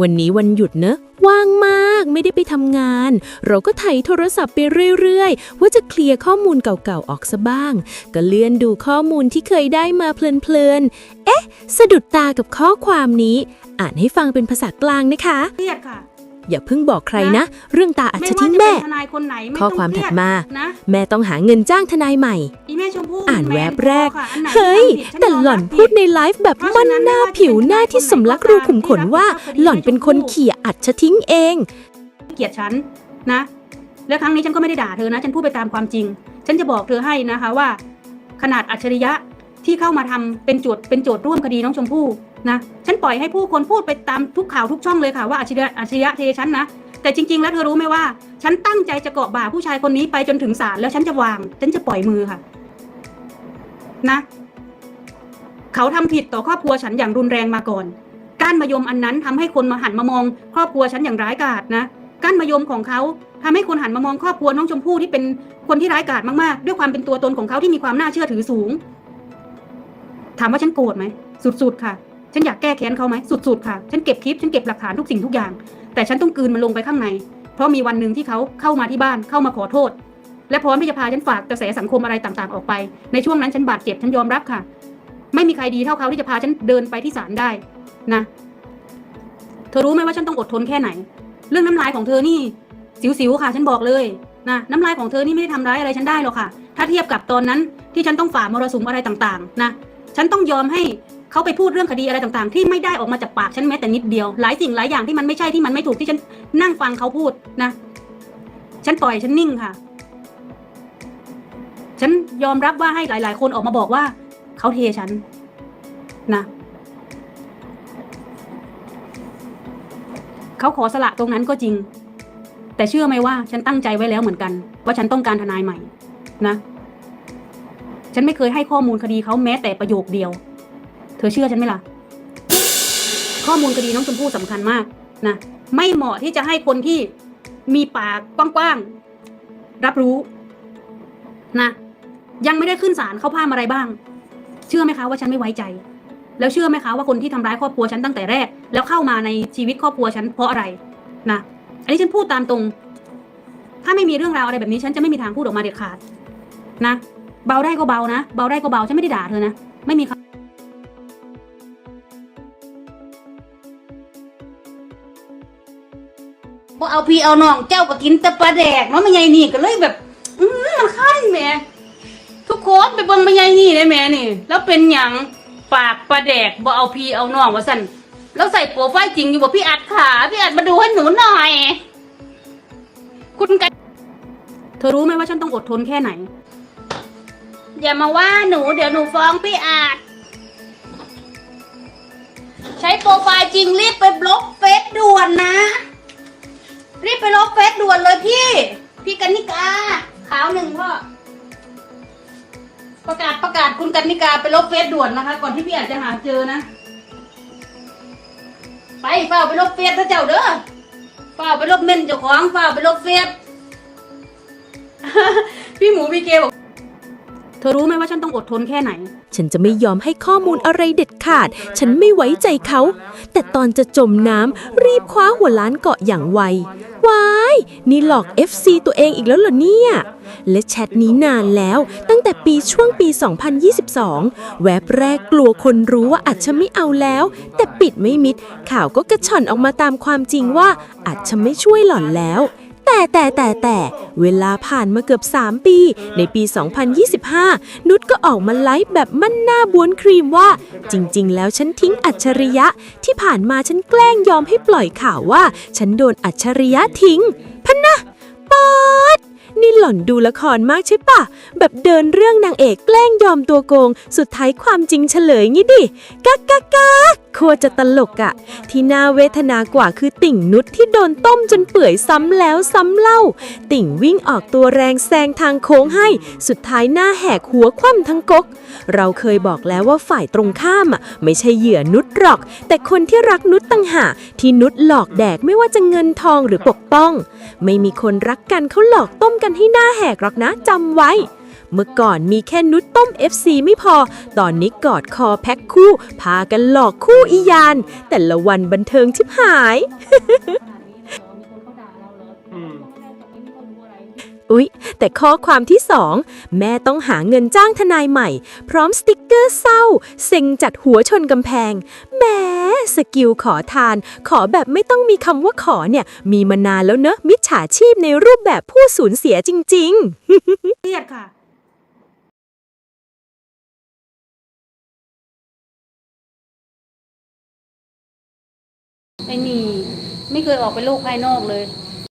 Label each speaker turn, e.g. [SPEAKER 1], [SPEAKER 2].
[SPEAKER 1] วันนี้วันหยุดเนอะว่างมากไม่ได้ไปทำงาน เราก็ไถโทรศัพท์ไปเรื่อยๆ ว่าจะเคลียร์ข้อมูลเก่าๆออกซะบ้าง ก็เลื่อนดูข้อมูลที่เคยได้มาเพลินๆ เอ๊ะ สะดุดตากับข้อความนี้ อ่านให้ฟังเป็นภาษากลางนะคะ
[SPEAKER 2] เครียดค่ะ
[SPEAKER 1] อย่าเพิ่งบอกใครนะ เรื่องตาอัจ
[SPEAKER 2] ไม่
[SPEAKER 1] ฉ
[SPEAKER 2] ว่า
[SPEAKER 1] ทิ้ง
[SPEAKER 2] จะ
[SPEAKER 1] แม่
[SPEAKER 2] เป็นทนายคนไหนไม่
[SPEAKER 1] ข้อ
[SPEAKER 2] ต้อง
[SPEAKER 1] ความ
[SPEAKER 2] เครี
[SPEAKER 1] ถั
[SPEAKER 2] ย
[SPEAKER 1] ดมา
[SPEAKER 2] นะ
[SPEAKER 1] แม่ต้องหาเงินจ้างทนายใหม่
[SPEAKER 2] อีแม่ชมพู่
[SPEAKER 1] อ่านแวบ
[SPEAKER 2] มพ
[SPEAKER 1] แรก
[SPEAKER 2] ค่ะอันไหน
[SPEAKER 1] เฮ้ย
[SPEAKER 2] ที่ทำผิด
[SPEAKER 1] แต่หล่อนพูดในไลฟ์แบบ
[SPEAKER 2] เพราะ
[SPEAKER 1] มัน
[SPEAKER 2] ฉะนั้น
[SPEAKER 1] หน้า
[SPEAKER 2] ไม่ว่าจะ
[SPEAKER 1] ผิว
[SPEAKER 2] เป็น
[SPEAKER 1] หน้าที่
[SPEAKER 2] ทนาย
[SPEAKER 1] สำลักรูขุมขนว่า
[SPEAKER 2] ที่รับผิดชอบคดี
[SPEAKER 1] หล่อนเป็นคน
[SPEAKER 2] ให้ชมพู่
[SPEAKER 1] เขี่ยอัดชะทิ้งเอง
[SPEAKER 2] เกลียดฉันนะ แล้วครั้งนี้ฉันก็ไม่ได้ด่าเธอนะ ฉันพูดไปตามความจริง ฉันจะบอกเธอให้นะคะว่า ขนาดอัจฉริยะที่เข้ามาทำเป็นโจทย์เป็นโจทย์ร่วมคดีน้องชมพู่ นะฉันปล่อยให้ผู้คนพูดไปตามทุกข่าวทุกช่องเลยค่ะว่าอัจฉริยะอัจฉริยะเทฉันนะแต่จริง ๆ แล้วเธอรู้ไหมว่า ฉันตั้งใจจะเกาะบ่าผู้ชายคนนี้ไปจนถึงศาลแล้วฉันจะวาง ฉันจะปล่อยมือค่ะ นะ เขาทำผิดต่อครอบครัวฉันอย่างรุนแรงมาก่อนก้านมะยมอันนั้นทำให้คนมาหันมามอง ครอบครัวฉันอย่างร้ายกาจนะก้านมะยมของเขาทำให้คนหันมามองครอบครัวน้องชมพู่ที่เป็นคนที่ร้ายกาจมากๆ ด้วยความเป็นตัวตนของเขาที่มีความน่าเชื่อถือสูง ถามว่าฉันโกรธไหมสุดๆค่ะ ฉันอยากแก้แค้นเขาไหมสุดๆค่ะ ฉันเก็บคลิป ฉันเก็บหลักฐานทุกสิ่งทุกอย่าง แต่ฉันต้องกืนมันลงไปข้างใน เพราะมีวันหนึ่งที่เขาเข้ามาที่บ้าน เข้ามาขอโทษ และพร้อมที่จะพาฉันฝากกระแสสังคมอะไรต่างๆออกไป ในช่วงนั้นฉันบาดเจ็บ ฉันยอมรับค่ะ ไม่มีใครดีเท่าเขาที่จะพาฉันเดินไปที่ศาลได้ นะ เธอรู้ไหมว่าฉันต้องอดทนแค่ไหน เรื่องน้ำลายของเธอนี่ สิวๆค่ะ ฉันบอกเลย นะ น้ำลายของเธอนี่ไม่ได้ทำร้ายอะไรฉันได้หรอกค่ะ ถ้าเทียบกับตอนนั้นที่ฉันต้องฝ่ามรสุมอะไรต่างๆ นะ ฉันต้องยอมให้ เขาไปพูดเรื่องคดีอะไรต่างๆ ที่ไม่ได้ออกมาจากปากฉันแม้แต่นิดเดียว หลายสิ่งหลายอย่างที่มันไม่ใช่ที่มันไม่ถูกที่ฉันนั่งฟังเขาพูดนะ ฉันปล่อยฉันนิ่งค่ะ ฉันยอมรับว่าให้หลาย ๆ คนออกมาบอกว่าเขาเทฉันนะเขาขอสละตรงนั้นก็จริง แต่เชื่อไหมว่าฉันตั้งใจไว้แล้วเหมือนกันว่าฉันต้องการทนายใหม่ นะ ฉันไม่เคยให้ข้อมูลคดีเขาแม้แต่ประโยคเดียว เธอเชื่อฉันไหมล่ะ ข้อมูลคดีน้องชมพู่สำคัญมากนะไม่เหมาะที่จะให้คนที่มีปากกว้างๆรับรู้นะยังไม่ได้ขึ้นศาลเขาพามอะไรบ้าง เชื่อไหมคะว่าฉันไม่ไว้ใจ แล้วเชื่อไหมคะว่าคนที่ทำร้ายครอบครัวฉันตั้งแต่แรก แล้วเข้ามาในชีวิตครอบครัวฉันเพราะอะไรนะอันนี้ฉันพูดตามตรง ถ้าไม่มีเรื่องราวอะไรแบบนี้ ฉันจะไม่มีทางพูดออกมาเด็ดขาดนะเบาได้ก็เบานะเบาได้ก็เบาฉันไม่ได้ด่าเธอนะไม่มีคำ พอเอาพี่เอาน้องเจ้าก็กินแต่ปลาแดกเนาะไม่ไงนี่ก็เลยแบบอืมมันขั้นแหม่ทุกคนไปเบิ่งไม่ไงนี่เลยแหม่นี่ แล้วเป็นหยังปากปลาแดกบ่เอาพี่เอาน้องว่าสั่นแล้วใส่โปรไฟล์จริงอยู่บ่พี่อัดขาพี่อัดมาดูให้หนูหน่อย คุณกันเธอรู้ไหมว่าฉันต้องอดทนแค่ไหน อย่ามาว่าหนูเดี๋ยวหนูฟ้องพี่อาจ ใช้โปรไฟล์จริงรีบไปบล็อกเฟซด่วนนะ รีบไปลบเฟซด่วนเลยพี่ พี่กันนิกา ขาวหนึ่งพ่อ ประกาศประกาศคุณกันนิกาไปลบเฟซด่วนนะคะ ก่อนที่พี่อาจจะหาเจอนะ ไปเฝ้าไปลบเฟซพระเจ้าเด้อเฝ้าไปลบเม่นเจ้าของเฝ้าไปลบเฟซพี่หมูพี่เกบอก เธอรู้ไหมว่าฉันต้องอดทนแค่ไหน
[SPEAKER 1] ฉันจะไม่ยอมให้ข้อมูลอะไรเด็ดขาด ฉันไม่ไว้ใจเขา แต่ตอนจะจมน้ำรีบคว้าหัวล้านเกาะอย่างไววายนี่หลอก FC ตัวเองอีกแล้วเหรอเนี่ย และแชทนี้นานแล้ว ตั้งแต่ปีช่วงปี 2022 แวบแรกกลัวคนรู้ว่าอาจจะไม่เอาแล้ว แต่ปิดไม่มิด ข่าวก็กระชอนออกมาตามความจริงว่าอาจจะไม่ช่วยหล่อนแล้ว แต่แต่แต่แต่เวลาผ่านมาเกือบ 3 ปี ในปี 2025 นุชก็ออกมาไลฟ์แบบมั่นหน้าบ้วนครีมว่า จริง ๆ แล้วฉันทิ้งอัจฉริยะ ที่ผ่านมาฉันแกล้งยอมให้ปล่อยข่าวว่า ฉันโดนอัจฉริยะทิ้ง อนดูละครมากใช่ปะ แบบเดินเรื่องนางเอกแกล้งยอมตัวโกง สุดท้ายความจริงเฉลยงี้ดิกักกักกักโคจะตลกอะที่น่าเวทนากว่าคือติ่งนุชที่โดนต้มจนเปื่อยซ้ำแล้วซ้ำเล่า ติ่งวิ่งออกตัวแรงแซงทางโค้งให้ สุดท้ายหน้าแหกหัวคว่ำทั้งกกเราเคยบอกแล้วว่าฝ่ายตรงข้ามอะไม่ใช่เหยื่อนุชหรอก แต่คนที่รักนุชตั้งหากที่นุชหลอกแดกไม่ว่าจะเงินทองหรือปกป้อง ไม่มีคนรักกันเขาหลอกต้มกันให้หน้าาแหกหรอกนะจำไว้ เมื่อก่อนมีแค่นุชต้ม FC ไม่พอ ตอนนี้กอดคอแพ็คคู่ พากันหลอกคู่อียาน แต่ละวันบันเทิงชิบหาย อุ๊ย แต่ข้อความที่สองแม่ต้องหาเงินจ้างทนายใหม่ พร้อมสติกเกอร์เศร้า เซ็งจัดหัวชนกำแพงแหมสกิลขอทาน ขอแบบไม่ต้องมีคำว่าขอเนี่ย มีมานานแล้วเนอะมิจฉาชีพในรูปแบบผู้สูญเสียจริง ๆ
[SPEAKER 2] เครียดค่ะ ไอ้นี่ ไม่เคยออกไปโลกภายนอกเลย